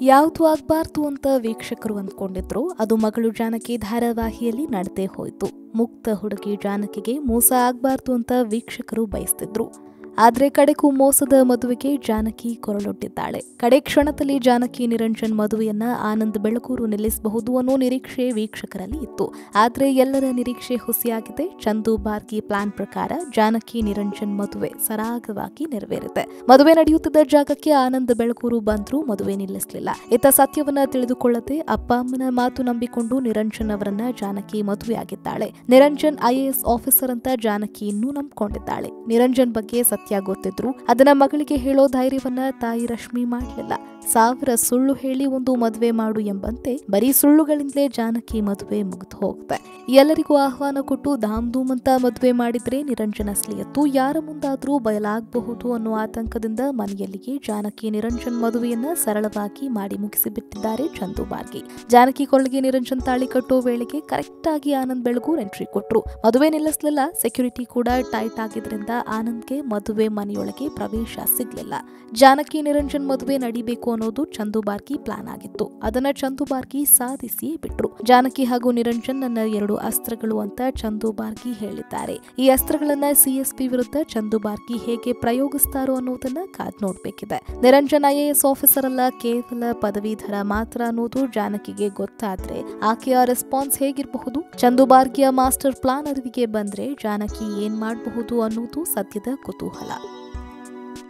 ಯಾವುದು ಆಗ್ಬಾರ್ದು ಅಂತ ವೀಕ್ಷಕರು ಅಂದ್ಕೊಂಡಿದ್ರು, ಅದು ಮಗಳು ಜಾನಕಿ ಧಾರಾವಾಹಿಯಲ್ಲಿ ನಡೆದೇ ಹೋಯಿತು. ಮುಕ್ತ ಹುಡುಗಿ ಜಾನಕಿಗೆ ಮೋಸ ಆಗಬಾರ್ದು ಅಂತ ವೀಕ್ಷಕರು ಬಯಸ್ತಿದ್ರು. ಆದ್ರೆ ಕಡೆಗೂ ಮೋಸದ ಮದುವೆಗೆ ಜಾನಕಿ ಕೊರಳೊಡ್ಡಿದ್ದಾಳೆ. ಕಡೆ ಕ್ಷಣದಲ್ಲಿ ಜಾನಕಿ ನಿರಂಜನ್ ಮದುವೆಯನ್ನ ಆನಂದ್ ಬೆಳಕೂರು ನಿಲ್ಲಿಸಬಹುದು ಅನ್ನೋ ನಿರೀಕ್ಷೆ ವೀಕ್ಷಕರಲ್ಲಿ ಇತ್ತು. ಆದರೆ ಎಲ್ಲರ ನಿರೀಕ್ಷೆ ಹುಸಿಯಾಗಿದೆ. ಚಂದು ಬಾರ್ಕಿ ಪ್ಲಾನ್ ಪ್ರಕಾರ ಜಾನಕಿ ನಿರಂಜನ್ ಮದುವೆ ಸರಾಗವಾಗಿ ನೆರವೇರಿದೆ. ಮದುವೆ ನಡೆಯುತ್ತಿದ್ದ ಜಾಗಕ್ಕೆ ಆನಂದ್ ಬೆಳಕೂರು ಬಂದರೂ, ಮದುವೆ ನಿಲ್ಲಿಸಲಿಲ್ಲ. ಇತ್ತ ಸತ್ಯವನ್ನ ತಿಳಿದುಕೊಳ್ಳದೆ ಅಪ್ಪ ಅಮ್ಮನ ಮಾತು ನಂಬಿಕೊಂಡು ನಿರಂಜನ್ ಅವರನ್ನ ಜಾನಕಿ ಮದುವೆಯಾಗಿದ್ದಾಳೆ. ನಿರಂಜನ್ ಐಎಎಸ್ ಆಫೀಸರ್ ಅಂತ ಜಾನಕಿ ಇನ್ನೂ ನಂಬಿಕೊಂಡಿದ್ದಾಳೆ. ನಿರಂಜನ್ ಬಗ್ಗೆ ಸತ್ಯ ಗೊತ್ತಿದ್ರು ಅದನ್ನ ಮಗಳಿಗೆ ಹೇಳೋ ಧೈರ್ಯವನ್ನ ತಾಯಿ ರಶ್ಮಿ ಮಾಡಲಿಲ್ಲ. ಸಾವಿರ ಸುಳ್ಳು ಹೇಳಿ ಒಂದು ಮದುವೆ ಮಾಡು ಎಂಬಂತೆ ಬರೀ ಸುಳ್ಳುಗಳಿಂದಲೇ ಜಾನಕಿ ಮದುವೆ ಮುಗಿದು ಹೋಗುತ್ತೆ ಎಲ್ಲರಿಗೂ ಆಹ್ವಾನ ಕೊಟ್ಟು ಧಾಮ್ ಧೂಮ್ ಅಂತ ಮದುವೆ ಮಾಡಿದ್ರೆ ನಿರಂಜನ ಸ್ಲಿಯತ್ತು ಯಾರ ಮುಂದಾದ್ರೂ ಬಯಲಾಗಬಹುದು ಅನ್ನೋ ಆತಂಕದಿಂದ ಮನೆಯಲ್ಲಿಗೆ ಜಾನಕಿ ನಿರಂಜನ್ ಮದುವೆಯನ್ನ ಸರಳವಾಗಿ ಮಾಡಿ ಮುಗಿಸಿಬಿಟ್ಟಿದ್ದಾರೆ ಚಂದು ಬಾರ್ಗಿ ಜಾನಕಿ ಕೊಳಗೆ ನಿರಂಜನ್ ತಾಳಿ ಕಟ್ಟೋ ವೇಳೆಗೆ ಕರೆಕ್ಟ್ ಆಗಿ ಆನಂದ್ ಬೆಳಗೂರ್ ಎಂಟ್ರಿ ಕೊಟ್ರು. ಮದುವೆ ನಿಲ್ಲಿಸಲಿಲ್ಲ ಸೆಕ್ಯೂರಿಟಿ ಕೂಡ ಟೈಟ್ ಆಗಿದ್ರಿಂದ ಆನಂದ್ಗೆ ಮದುವೆ ಮನೆಯೊಳಗೆ ಪ್ರವೇಶ ಸಿಗ್ಲಿಲ್ಲ. ಜಾನಕಿ ನಿರಂಜನ್ ಮದುವೆ ನಡಿಬೇಕು ಅನ್ನೋದು ಚಂದು ಬಾರ್ಕಿ ಪ್ಲಾನ್ ಆಗಿತ್ತು. ಅದನ್ನ ಚಂದು ಬಾರ್ಕಿ ಸಾಧಿಸಿ ಬಿಟ್ರು. ಜಾನಕಿ ಹಾಗೂ ನಿರಂಜನ್ ನನ್ನ ಎರಡು ಅಸ್ತ್ರಗಳು ಅಂತ ಚಂದು ಬಾರ್ಕಿ ಹೇಳಿದ್ದಾರೆ. ಈ ಅಸ್ತ್ರಗಳನ್ನ ಸಿಎಸ್ಪಿ ವಿರುದ್ಧ ಚಂದು ಬಾರ್ಕಿ ಹೇಗೆ ಪ್ರಯೋಗಿಸ್ತಾರೋ ಅನ್ನೋದನ್ನ ಕಾದ್ ನೋಡ್ಬೇಕಿದೆ. ನಿರಂಜನ್ ಐಎಎಸ್ ಆಫೀಸರ್ ಅಲ್ಲ, ಕೇವಲ ಪದವೀಧರ ಮಾತ್ರ ಅನ್ನೋದು ಜಾನಕಿಗೆ ಗೊತ್ತಾದ್ರೆ ಆಕೆಯ ರೆಸ್ಪಾನ್ಸ್ ಹೇಗಿರಬಹುದು? ಚಂದು ಬಾರ್ಕಿಯ ಮಾಸ್ಟರ್ ಪ್ಲಾನ್ ಅರಿವಿಗೆ ಬಂದ್ರೆ ಜಾನಕಿ ಏನ್ ಮಾಡಬಹುದು ಅನ್ನೋದು ಸದ್ಯದ ಕುತೂಹಲ.